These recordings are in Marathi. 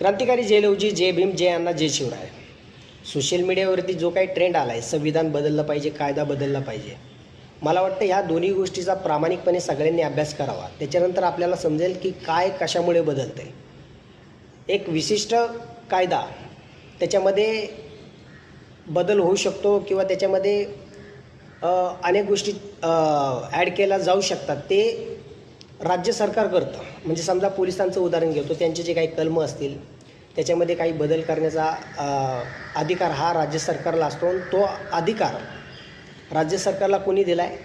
क्रांतिकारी जय लवजी जय भीम जय अण्णा जय शिवराय. सोशल मीडियावरती जो काही ट्रेंड आला आहे संविधान बदललं पाहिजे कायदा बदलला पाहिजे. मला वाटतं ह्या दोन्ही गोष्टीचा प्रामाणिकपणे सगळ्यांनी अभ्यास करावा. त्याच्यानंतर आपल्याला समजेल की काय कशामुळे बदलते एक विशिष्ट कायदा त्याच्यामध्ये बदल होऊ शकतो किंवा त्याच्यामध्ये अनेक गोष्टी ॲड केल्या जाऊ शकतात. ते राज्य सरकार करतं. म्हणजे समजा पोलिसांचं उदाहरण घेतो त्यांचे जे काही कलम असतील त्याच्यामध्ये काही बदल करण्याचा अधिकार हा राज्य सरकारला असतो आणि तो अधिकार राज्य सरकारला कोणी दिला आहे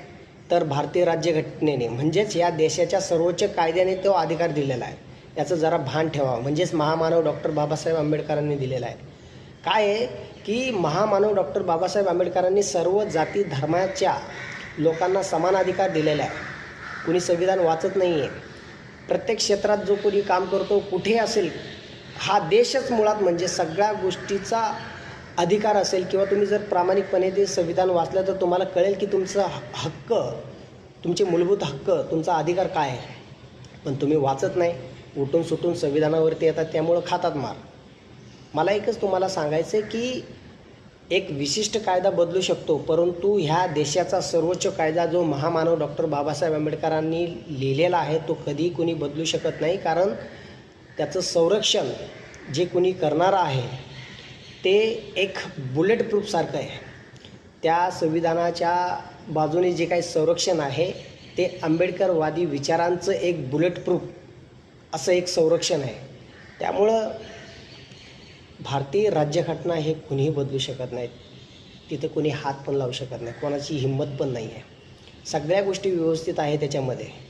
तर भारतीय राज्यघटनेने. म्हणजेच या देशाच्या सर्वोच्च कायद्याने तो अधिकार दिलेला आहे. याचं जरा भान ठेवा म्हणजेच महामानव डॉक्टर बाबासाहेब आंबेडकरांनी दिलेला आहे. काय आहे? की महामानव डॉक्टर बाबासाहेब आंबेडकरांनी सर्व जाती धर्माच्या लोकांना समान अधिकार दिलेला आहे. कुणी संविधान वाचत नाही आहे प्रत्येक क्षेत्रात जो कोणी काम करतो कुठे असेल हा देशच मुळात म्हणजे सगळ्या गोष्टीचा अधिकार असेल किंवा तुम्ही जर प्रामाणिकपणे ते संविधान वाचलं तर तुम्हाला कळेल की तुमचा ह- हक्क तुमचे मूलभूत हक्क तुमचा अधिकार काय आहे. पण तुम्ही वाचत नाही उठून सुटून संविधानावरती येतात त्यामुळं खातात मार. मला एकच तुम्हाला सांगायचं आहे की एक विशिष्ट कायदा बदलू शकतो परंतु ह्या देशाचा सर्वोच्च कायदा जो महामानव डॉक्टर बाबासाहेब आंबेडकरांनी लिहिलेला आहे तो कधी कुणी बदलू शकत नाही. कारण त्याचं संरक्षण जे कुणी करणारं आहे ते एक बुलेट प्रूफसारखं आहे. त्या संविधानाच्या बाजूने जे काही संरक्षण आहे ते आंबेडकरवादी विचारांचं एक बुलेट प्रूफ असं एक संरक्षण आहे. त्यामुळं भारतीय राज्यघटना हे कुणीही बदलू शकत नाहीत. तिथं कोणी हात पण लावू शकत नाही. कोणाची हिंमत पण नाही आहे सगळ्या गोष्टी व्यवस्थित आहे त्याच्यामध्ये.